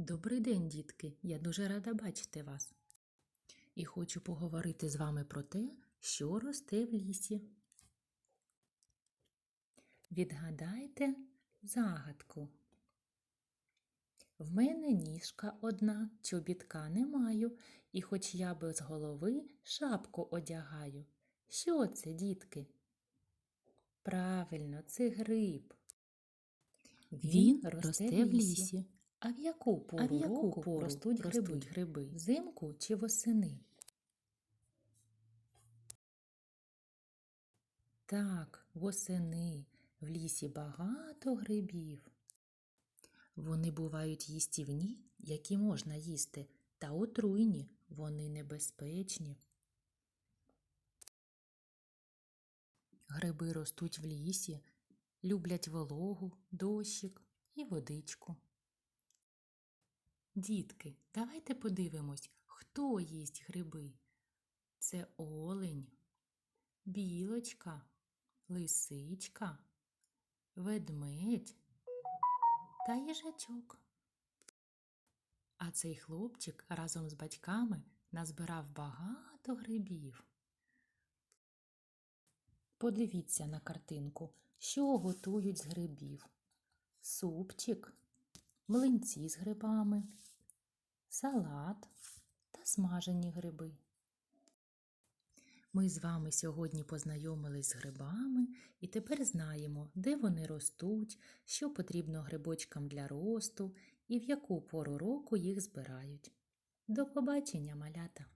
Добрий день, дітки! Я дуже рада бачити вас. І хочу поговорити з вами про те, що росте в лісі. Відгадайте загадку. В мене ніжка одна, чобітка не маю, і хоч я без голови шапку одягаю. Що це, дітки? Правильно, це гриб. Він росте в лісі. А в яку пору, А в яку року пору ростуть гриби? ростуть гриби? Взимку чи восени? Так, восени. В лісі багато грибів. Вони бувають їстівні, які можна їсти, та отруйні, вони небезпечні. Гриби ростуть в лісі, люблять вологу, дощик і водичку. Дітки, давайте подивимось, хто їсть гриби. Це олень, білочка, лисичка, ведмедь та їжачок. А цей хлопчик разом з батьками назбирав багато грибів. Подивіться на картинку, що готують з грибів. Супчик, млинці з грибами, салат та смажені гриби. Ми з вами сьогодні познайомились з грибами і тепер знаємо, де вони ростуть, що потрібно грибочкам для росту і в яку пору року їх збирають. До побачення, малята!